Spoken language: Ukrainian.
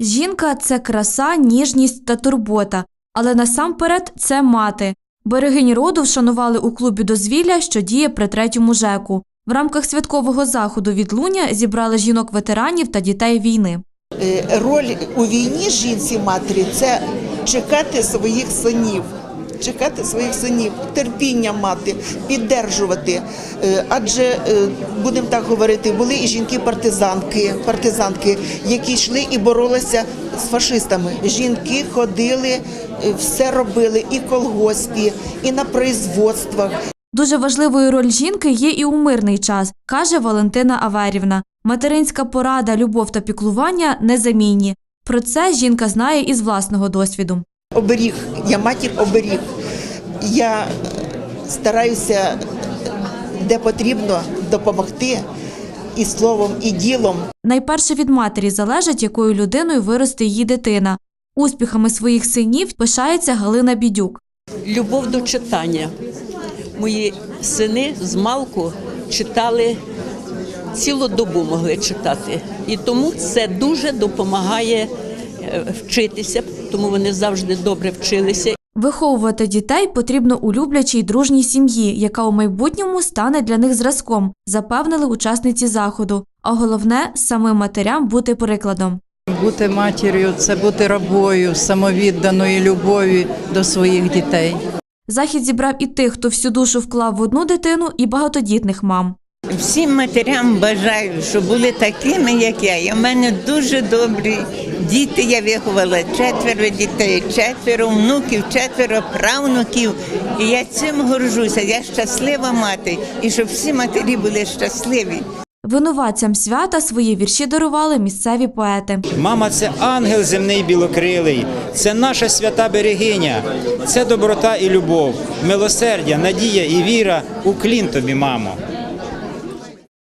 Жінка це краса, ніжність та турбота, але насамперед це мати. Берегині роду вшанували у клубі дозвілля, що діє при третьому ЖЕКу. В рамках святкового заходу відлуння зібрали жінок-ветеранів та дітей війни. Е, Роль у війні жінці матері це чекати своїх синів. Чекати своїх синів, терпіння мати, піддержувати. Е, Адже е, будемо так говорити, були і жінки-партизанки, партизанки, які йшли і боролися з фашистами. Жінки ходили, е, все робили і в колгоспі, і на производствах. Дуже важливою роль жінки є і у мирний час, каже Валентина Аверівна. Материнська порада, любов та піклування незамінні. Про це жінка знає із власного досвіду. Оберіг, я матір оберіг. Я стараюся, де потрібно, допомогти і словом, і ділом. Найперше від матері залежить, якою людиною виросте її дитина. Успіхами своїх синів пишається Галина Бідюк. любов до читання. Мої сини з малку читали цілу добу могли читати. І тому це дуже допомагає вчитися, тому вони завжди добре вчилися. Виховувати дітей потрібно у люблячій дружній сім'ї, яка у майбутньому стане для них зразком, запевнили учасниці заходу. А головне самим матерям бути прикладом. Бути матір'ю це бути рабою самовідданої любові до своїх дітей. Захід зібрав і тих, хто всю душу вклав в одну дитину, і багатодітних мам. Всім матерям бажаю, щоб були такими, як я. І в мене дуже добрі діти. Я виховала четверо дітей, четверо внуків, четверо правнуків. І я цим горжуся. Я щаслива мати, і щоб всі матері були щасливі. Винуватцям свята свої вірші дарували місцеві поети. Мама це ангел земний білокрилий, це наша свята берегиня, це доброта і любов, милосердя, надія і віра. Уклін тобі, мамо.